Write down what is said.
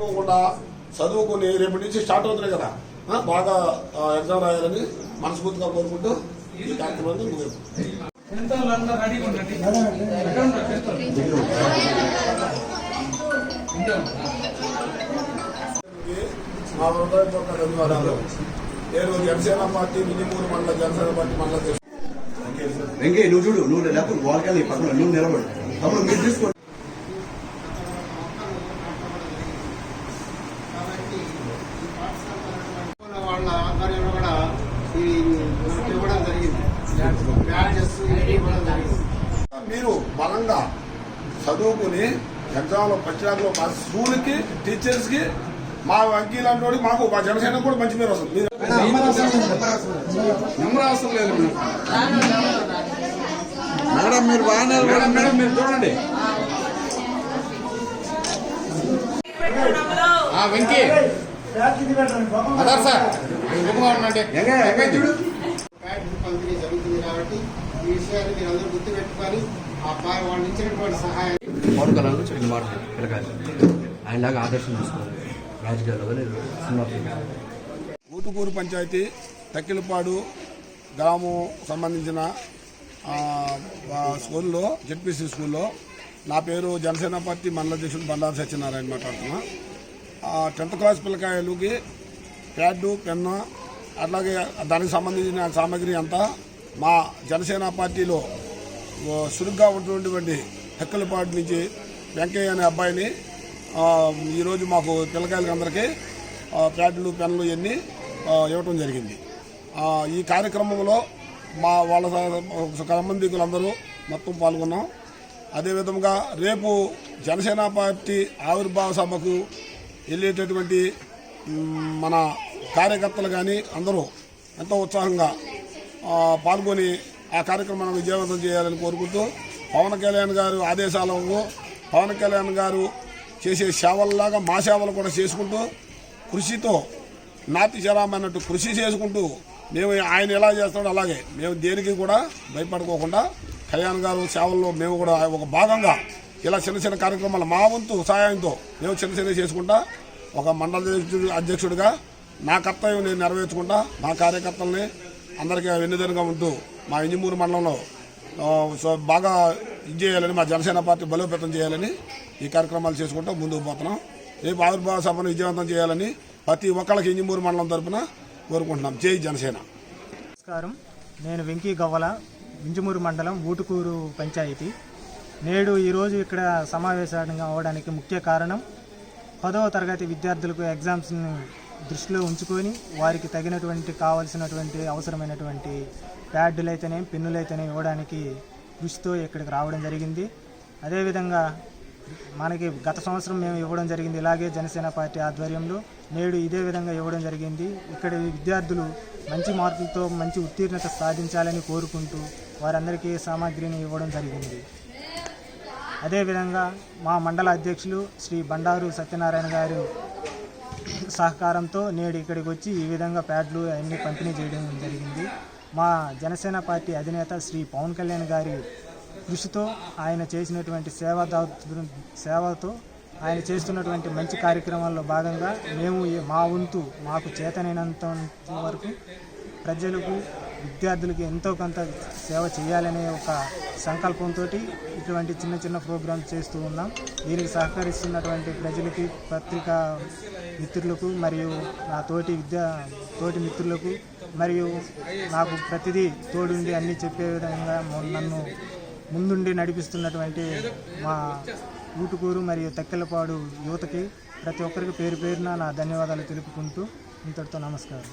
తప్పకుండా చదువుకుని రేపటి నుంచి స్టార్ట్ అవుతున్నాయి కదా. బాగా ఎగ్జామ్ రాయాలని మనస్ఫూర్తిగా కోరుకుంటూ ఈ కార్యక్రమాన్ని మా హృదయపూర్వక ధన్యవాదాలు. నేను జనసేన పార్టీ మినిమూరు మండల జనసేన పార్టీ మండల. వెంకయ్య నువ్వు చూడు నువ్వు లేకపోతే వాళ్ళకెళ్ళి పక్కన నువ్వు నిలబడు. అప్పుడు మీరు తీసుకోండి వాళ్ళ ఆధ్వర్యంలో కూడా ఇది మనకి ఇవ్వడం జరిగింది. బ్యాడ్జెస్ ఇవి ఇవ్వడం జరిగింది. మీరు బలంగా చదువుకుని ఎగ్జామ్లో ర్యాంక్లో మా స్కూల్కి టీచర్స్కి మా వాడికి మాకు మా జనసేన కూడా మంచి పేరు వస్తుంది. అవసరం లేదు మేడం మీరు బాగానే మేడం మేడం మీరు చూడండి. ఆ, వెంకీ. పంపిణీ జరుగుతుంది కాబట్టి ఈ విషయాన్ని మీరు అందరూ గుర్తుపెట్టుకొని ఆ పా- వాళ్ళు ఇచ్చినటువంటి సహాయం పవన్ కళ్యాణ్ గురించి రెండు మాటలు పిల్లకాయలు ఆయనలాగా ఆదర్శం తీసుకోవాలి రాజకీయాల్లో సినిమా. ఊటుకూరు పంచాయతీ తక్కిలపాడు గ్రామం సంబంధించిన స్కూల్లో జెడ్పీసీ స్కూల్లో నా పేరు జనసేన పార్టీ మండల అధ్యక్షుడు బండారు సత్యనారాయణ మాట్లాడుతున్నా. టెన్త్ క్లాస్ పిల్లకాయలకి ప్యాడ్డు పెన్ను అట్లాగే దానికి సంబంధించిన సామాగ్రి అంతా మా జనసేన పార్టీలో సురుగ్గా చురుగ్గా ఉన్నటువంటి హెక్కలపాటి నుంచి వెంకయ్య అనే అబ్బాయిని ఈరోజు మాకు పిల్లకాయలకి అందరికీ ప్యాడ్లు పెన్లు ఇవన్నీ ఇవ్వటం జరిగింది. ఈ కార్యక్రమంలో మా వాళ్ళ సంబంధికులందరూ మొత్తం పాల్గొన్నాం. అదేవిధంగా రేపు జనసేన పార్టీ ఆవిర్భావ సభకు వెళ్ళేటటువంటి మన కార్యకర్తలు కానీ అందరూ ఎంతో ఉత్సాహంగా పాల్గొని ఆ కార్యక్రమాన్ని విజయవంతం చేయాలని కోరుకుంటూ పవన్ కళ్యాణ్ గారు ఆదేశాలకు పవన్ కళ్యాణ్ గారు చేసే సేవల్లాగా మా సేవలు కూడా చేసుకుంటూ కృషితో నాతి చరామన్నట్టు కృషి చేసుకుంటూ మేము ఆయన ఎలా చేస్తాడో అలాగే మేము దేనికి కూడా భయపడుకోకుండా కళ్యాణ్ గారు సేవల్లో మేము కూడా ఒక భాగంగా ఇలా చిన్న చిన్న కార్యక్రమాలు మా వంతు సహాయంతో మేము చిన్న చిన్న చేసుకుంటా ఒక మండల అధ్యక్షుడిగా నా కర్తవ్యం నేను నెరవేర్చుకుంటా మా కార్యకర్తల్ని అందరికీ వెన్నుదనుగా ఉంటూ మా ఇంజమూరు మండలంలో సో బాగా ఇది చేయాలని మా జనసేన పార్టీ బలోపేతం చేయాలని ఈ కార్యక్రమాలు చేసుకుంటూ ముందుకు పోతున్నాం. రేపు ఆవిర్భావ సభను విజయవంతం చేయాలని ప్రతి ఒక్కళ్ళకి ఇంజమూరు మండలం తరపున కోరుకుంటున్నాం. జై జనసేన. నమస్కారం. నేను వెంకీ గవ్వల వింజమూరు మండలం ఊటుకూరు పంచాయతీ. నేడు ఈరోజు ఇక్కడ సమావేశంగా అవ్వడానికి ముఖ్య కారణం పదవ తరగతి విద్యార్థులకు ఎగ్జామ్స్ని దృష్టిలో ఉంచుకొని వారికి తగినటువంటి కావాల్సినటువంటి అవసరమైనటువంటి ప్యాడ్లు అయితేనే అయితేనే ఇవ్వడానికి కృషితో ఇక్కడికి రావడం జరిగింది. అదేవిధంగా మనకి గత సంవత్సరం మేము ఇవ్వడం జరిగింది ఇలాగే జనసేన పార్టీ ఆధ్వర్యంలో. నేడు ఇదే విధంగా ఇవ్వడం జరిగింది. ఇక్కడ విద్యార్థులు మంచి మార్కులతో మంచి ఉత్తీర్ణత సాధించాలని కోరుకుంటూ వారందరికీ సామాగ్రిని ఇవ్వడం జరిగింది. అదేవిధంగా మా మండల అధ్యక్షులు శ్రీ బండారు సత్యనారాయణ గారు సహకారంతో నేడు ఇక్కడికి వచ్చి ఈ విధంగా ప్యాడ్లు అన్నీ పంపిణీ చేయడం జరిగింది. మా జనసేన పార్టీ అధినేత శ్రీ పవన్ కళ్యాణ్ గారి కృషితో ఆయన చేసినటువంటి సేవా సేవతో ఆయన చేస్తున్నటువంటి మంచి కార్యక్రమాల్లో భాగంగా మేము మా వంతు మాకు చేతనైనంత వరకు ప్రజలకు విద్యార్థులకు ఎంతో కొంత సేవ చేయాలనే ఒక సంకల్పంతో ఇటువంటి చిన్న చిన్న ప్రోగ్రామ్స్ చేస్తూ ఉన్నాం. దీనికి సహకరిస్తున్నటువంటి ప్రజలకి పత్రికా మిత్రులకు మరియు నా తోటి విద్యా తోటి మిత్రులకు మరియు నాకు ప్రతిదీ తోడుండి అన్నీ చెప్పే విధంగా నన్ను ముందుండి నడిపిస్తున్నటువంటి మా ఊటుకూరు మరియు తక్కెలపాడు యువతకి ప్రతి ఒక్కరికి పేరు పేరున నా ధన్యవాదాలు తెలుపుకుంటూ ఇంతటితో నమస్కారం.